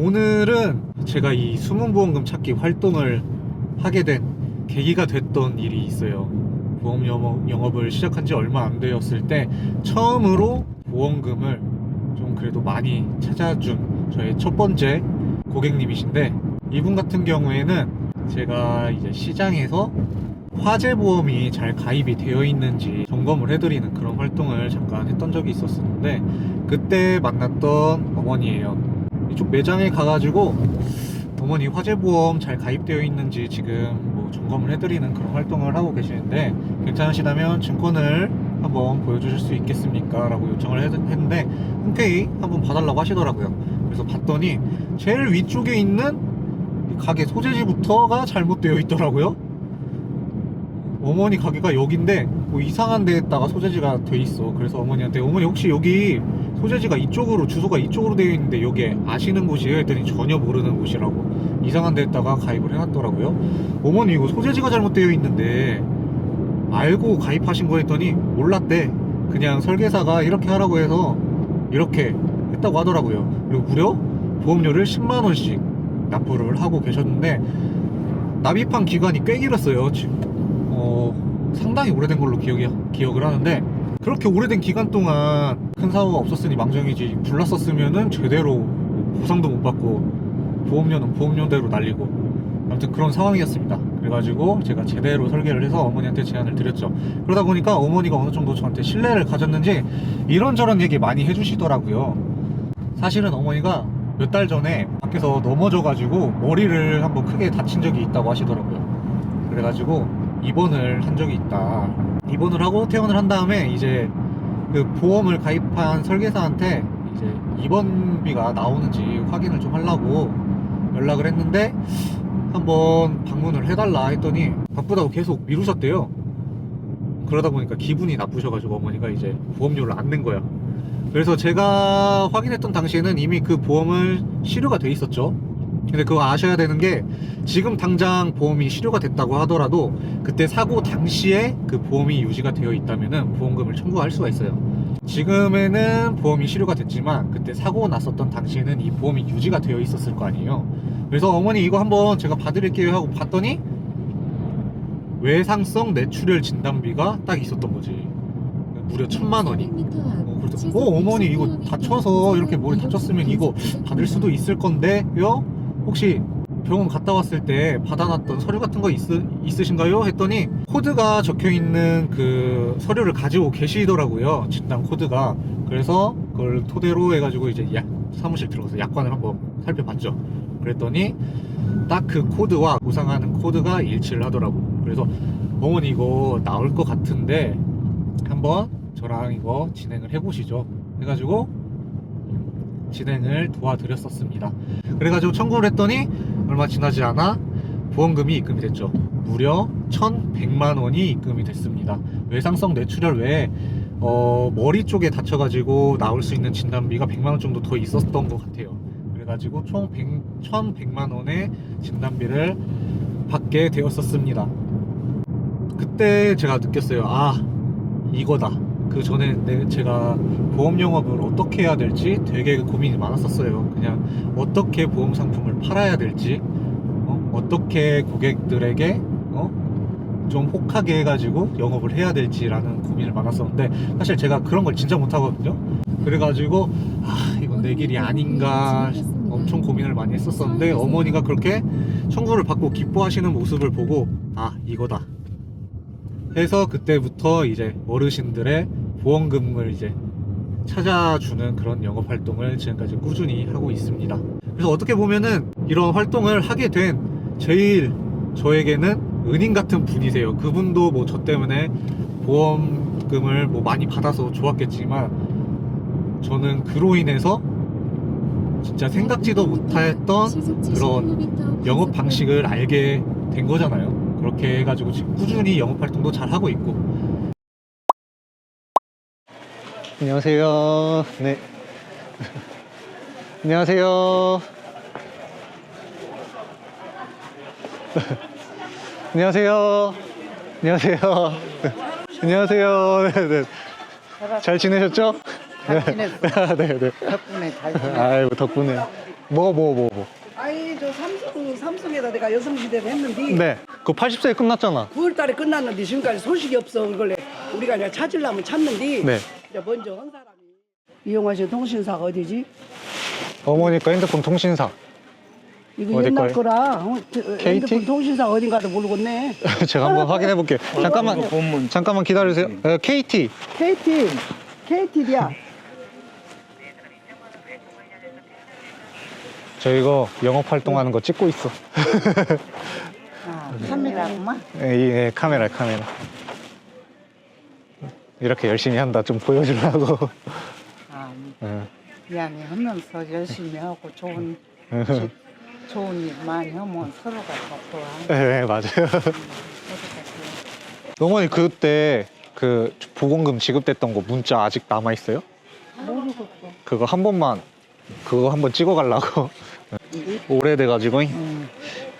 오늘은 제가 이 수문보험금 찾기 활동을 하게 된 계기가 됐던 일이 있어요. 보험 영업, 영업을 시작한 지 얼마 안 되었을 때 처음으로 보험금을 좀 그래도 많이 찾아준 저의 첫 번째 고객님이신데 이분 같은 경우에는 제가 이제 시장에서 화재 보험이 잘 가입이 되어 있는지 점검을 해드리는 그런 활동을 잠깐 했던 적이 있었는데 그때 만났던 어머니예요. 이쪽 매장에 가가지고 어머니 화재보험 잘 가입되어 있는지 지금 뭐 점검을 해드리는 그런 활동을 하고 계시는데 괜찮으시다면 증권을 한번 보여주실 수 있겠습니까? 라고 요청을 했- 했는데 흔쾌히 한번 봐달라고 하시더라고요. 그래서 봤더니 제일 위쪽에 있는 이 가게 소재지부터가 잘못되어 있더라고요. 어머니 가게가 여긴데 뭐 이상한 데에다가 소재지가 돼 있어. 그래서 어머니한테 어머니 혹시 여기 소재지가 이쪽으로 주소가 이쪽으로 되어 있는데 여기 아시는 곳이에요? 했더니 전혀 모르는 곳이라고 이상한 데에다가 가입을 해놨더라고요. 어머니 이거 소재지가 잘못되어 있는데 알고 가입하신 거 했더니 몰랐대. 그냥 설계사가 이렇게 하라고 해서 이렇게 했다고 하더라고요. 그리고 무려 보험료를 10만 원씩 납부를 하고 계셨는데 납입한 기간이 꽤 길었어요. 지금 어, 상당히 오래된 걸로 기억이, 기억을 하는데 그렇게 오래된 기간 동안 큰 사고가 없었으니 망정이지 불났었으면은 제대로 보상도 못 받고 보험료는 보험료대로 날리고 아무튼 그런 상황이었습니다. 그래가지고 제가 제대로 설계를 해서 어머니한테 제안을 드렸죠. 그러다 보니까 어머니가 어느 정도 저한테 신뢰를 가졌는지 이런저런 얘기 많이 해주시더라고요. 사실은 어머니가 몇 달 전에 밖에서 넘어져가지고 머리를 한번 크게 다친 적이 있다고 하시더라고요. 그래가지고 입원을 한 적이 있다. 입원을 하고 퇴원을 한 다음에 이제 그 보험을 가입한 설계사한테 이제 입원비가 나오는지 확인을 좀 하려고 연락을 했는데 한번 방문을 해달라 했더니 바쁘다고 계속 미루셨대요. 그러다 보니까 기분이 나쁘셔가지고 어머니가 이제 보험료를 안 낸 거야. 그래서 제가 확인했던 당시에는 이미 그 보험을 실효가 돼 있었죠. 근데 그거 아셔야 되는 게 지금 당장 보험이 실효가 됐다고 하더라도 그때 사고 당시에 그 보험이 유지가 되어 있다면은 보험금을 청구할 수가 있어요. 지금에는 보험이 실효가 됐지만 그때 사고 났었던 당시에는 이 보험이 유지가 되어 있었을 거 아니에요. 그래서 어머니 이거 한번 제가 봐드릴게요 하고 봤더니 외상성 뇌출혈 진단비가 딱 있었던 거지. 무려 천만 원이. 어, 그래서 어 어머니 이거 다쳐서 이렇게 머리 다쳤으면 이거 받을 수도 있을 건데요? 혹시 병원 갔다 왔을 때 받아놨던 서류 같은 거 있, 있으신가요? 했더니 코드가 적혀 있는 그 서류를 가지고 계시더라고요. 진단 코드가. 그래서 그걸 토대로 해가지고 이제 약, 사무실 들어가서 약관을 한번 살펴봤죠. 그랬더니 딱 그 코드와 보상하는 코드가 일치를 하더라고. 그래서 어머니 이거 나올 것 같은데 한번 저랑 이거 진행을 해보시죠. 해가지고 진행을 도와드렸었습니다. 그래가지고 청구를 했더니 얼마 지나지 않아 보험금이 입금이 됐죠. 무려 1,100만 원이 입금이 됐습니다. 외상성 뇌출혈 외에 어, 머리 쪽에 다쳐가지고 나올 수 있는 진단비가 100만 원 정도 더 있었던 것 같아요. 그래가지고 총 100, 1,100만 원의 진단비를 받게 되었었습니다. 그때 제가 느꼈어요. 아, 이거다. 그 전에 내, 제가 보험 영업을 어떻게 해야 될지 되게 고민이 많았었어요. 그냥 어떻게 보험 상품을 팔아야 될지, 어? 어떻게 고객들에게 어? 좀 혹하게 해가지고 영업을 해야 될지라는 고민을 많았었는데 사실 제가 그런 걸 진짜 못하거든요. 그래가지고 아 이건 내 길이 아닌가 엄청 고민을 많이 했었었는데 어머니가 그렇게 청구를 받고 기뻐하시는 모습을 보고 아 이거다 해서 그때부터 이제 어르신들의 보험금을 이제 찾아주는 그런 영업 활동을 지금까지 꾸준히 하고 있습니다. 그래서 어떻게 보면은 이런 활동을 하게 된 제일 저에게는 은인 같은 분이세요. 그분도 뭐 저 때문에 보험금을 뭐 많이 받아서 좋았겠지만 저는 그로 인해서 진짜 생각지도 못했던 그런 영업 방식을 알게 된 거잖아요. 그렇게 해가지고 지금 꾸준히 영업 활동도 잘 하고 있고. 안녕하세요. 네. 안녕하세요. 안녕하세요. 안녕하세요. 안녕하세요. 네, 네. 잘 지내셨죠? 잘 지냈어. 네, 네. 덕분에 잘 지냈어. 아이고 덕분에 뭐 뭐 뭐 뭐. 아니 저 삼성 삼성에다 내가 여성시대를 했는데 네. 그 80세에 끝났잖아. 9월달에 끝났는데 지금까지 소식이 없어 그걸 우리가 이제 찾으려면 찾는데 네. 이제 먼저 한 사람이 이용하신 통신사가 어디지? 어머니 거 핸드폰 통신사. 이거 어디 옛날 거예요? 거라 어, 저, 어, KT? 핸드폰 통신사 어딘가도 모르겠네. 제가 한번 확인해 볼게요. 잠깐만. 잠깐만 기다리세요. 에, KT. KT KT야. 저 이거 영업 활동하는 거 찍고 있어. 아, 카메라구만. 예, 이 예, 카메라 카메라. 이렇게 열심히 한다 좀 보여주려고. 아, 예. 미안해 하면서 열심히 하고 좋은 좋은 일 많이 하면 서로가 더 좋아. 네, 맞아요. 어머니 그때 그 보건금 지급됐던 거 문자 아직 남아 있어요? 모르겠어. 그거 한 번만 그거 한 번 찍어 가려고. 오래돼 가지고 응.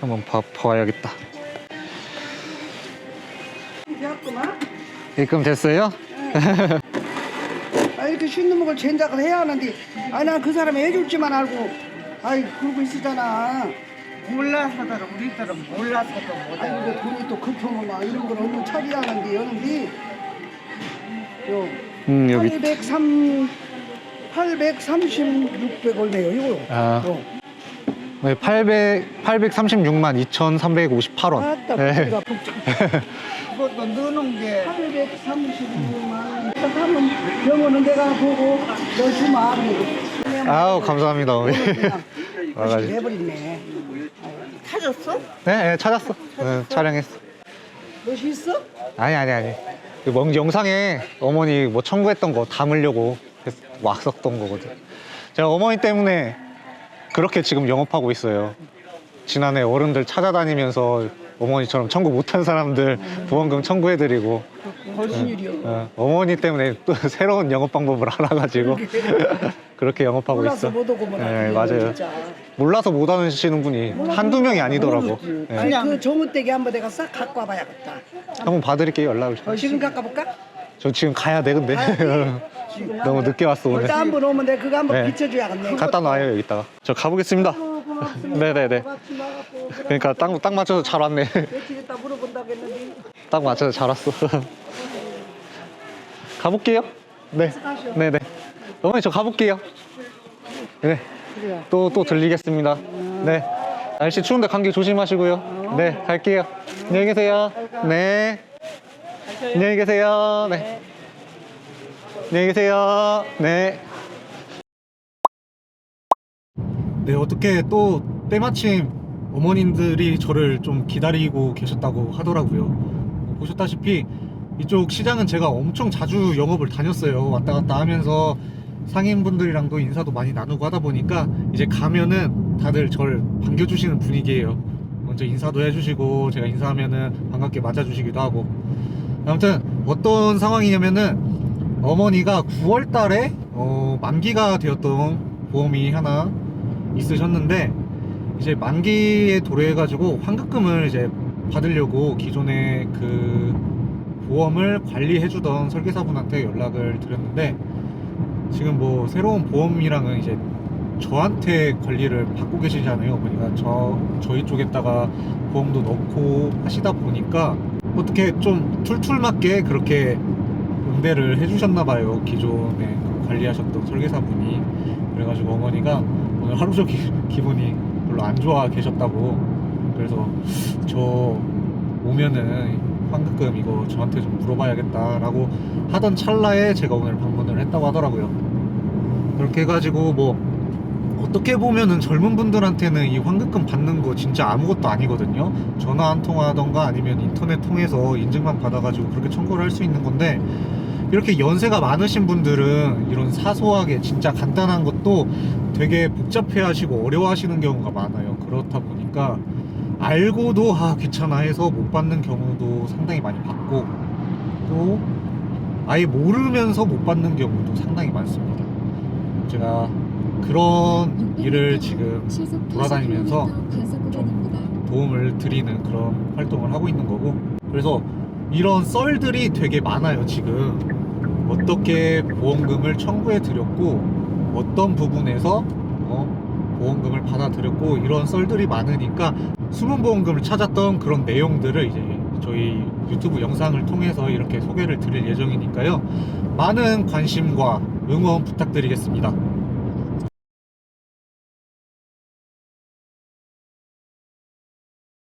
한번 봐 봐야겠다. 입금 됐어요? 아 이렇게 쉬는 먹을 젠작을 해야 하는데 아니 난그 사람이 해줄지만 알고 아이 그러고 있었잖아. 몰라서들 우리들은 몰라서도 못해. 아니 이거 돈이 또 급하면 막 이런 걸 얼른 처리해야 하는데 여는데 요 음 여기 803 830 600 얼마예요 이거? 아 요. 네, 800 836만 2,358원. 아따 네. 복잡. 그것도 넣는 게 836만 일단 하면 병원은 내가 보고 너 주마. 아우 감사합니다 어머니. 와가지고. 해버렸네. 타줬어? 네, 네 찾았어. 네, 촬영했어. 멋이 있어? 아니 아니 아니. 그 멍- 영상에 어머니 뭐 청구했던 거 담으려고 해서 왔었던 거거든. 제가 어머니 때문에 그렇게 지금 영업하고 있어요. 지난해 어른들 찾아다니면서 어머니처럼 청구 못한 사람들 보험금 청구해드리고 무슨 일이요? 어, 어머니 때문에 또 새로운 영업 방법을 알아가지고 그렇게 영업하고 몰라서 있어. 못 오고 뭐 네, 맞아요. 진짜. 몰라서 못 하시는 분이 한두 명이 아니더라고. 네. 아니 그 조문대기 한번 내가 싹 갖고 와봐야겠다. 한번 봐드릴게요 연락을. 어, 지금 갖고 볼까? 저 지금 가야 돼 근데 너무 늦게 왔어 오늘. 일단 한번 오면 내가 그거 한번 네. 비춰줘야겠네. 갖다 놔요 여기다가. 저 가보겠습니다. 어. 네네네. 그러니까 딱, 딱 맞춰서 잘 왔네. 며칠 있다 물어본다고 했는데 딱 맞춰서 잘 왔어. 가볼게요. 네. 네네. 어머니 저 가볼게요. 네. 그래. 또, 또 들리겠습니다. 네. 날씨 추운데 감기 조심하시고요. 네, 갈게요. 안녕히 계세요. 네. 안녕히 계세요. 네. 안녕히 계세요. 네. 네, 어떻게 또 때마침 어머님들이 저를 좀 기다리고 계셨다고 하더라고요. 어, 보셨다시피 이쪽 시장은 제가 엄청 자주 영업을 다녔어요. 왔다 갔다 하면서 상인분들이랑도 인사도 많이 나누고 하다 보니까 이제 가면은 다들 저를 반겨주시는 분위기예요. 먼저 인사도 해주시고 제가 인사하면은 반갑게 맞아주시기도 하고 아무튼 어떤 상황이냐면은 어머니가 9월 달에 어, 만기가 되었던 보험이 하나 있으셨는데 이제 만기에 도래해 가지고 환급금을 이제 받으려고 기존에 그 보험을 관리해 주던 설계사분한테 연락을 드렸는데 지금 뭐 새로운 보험이랑은 이제 저한테 관리를 받고 계시잖아요. 어머니가 저 저희 쪽에다가 보험도 넣고 하시다 보니까 어떻게 좀 툴툴 맞게 그렇게 응대를 해주셨나 봐요 기존에 관리하셨던 설계사분이. 그래가지고 어머니가 오늘 하루 종일 기분이 별로 안 좋아 계셨다고. 그래서 저 오면은 환급금 이거 저한테 좀 물어봐야겠다라고 하던 찰나에 제가 오늘 방문을 했다고 하더라고요. 그렇게 해가지고 뭐 어떻게 보면은 젊은 분들한테는 이 환급금 받는 거 진짜 아무것도 아니거든요. 전화 한 통화하던가 아니면 인터넷 통해서 인증만 받아가지고 그렇게 청구를 할 수 있는 건데 이렇게 연세가 많으신 분들은 이런 사소하게 진짜 간단한 것도 되게 복잡해 하시고 어려워 하시는 경우가 많아요. 그렇다 보니까 알고도 아, 귀찮아 해서 못 받는 경우도 상당히 많이 봤고 또 아예 모르면서 못 받는 경우도 상당히 많습니다. 제가 그런 일을 지금 돌아다니면서 좀 도움을 드리는 그런 활동을 하고 있는 거고 그래서 이런 썰들이 되게 많아요 지금 어떻게 보험금을 청구해 드렸고 어떤 부분에서 어, 보험금을 받아들였고 이런 썰들이 많으니까 숨은 보험금을 찾았던 그런 내용들을 이제 저희 유튜브 영상을 통해서 이렇게 소개를 드릴 예정이니까요. 많은 관심과 응원 부탁드리겠습니다.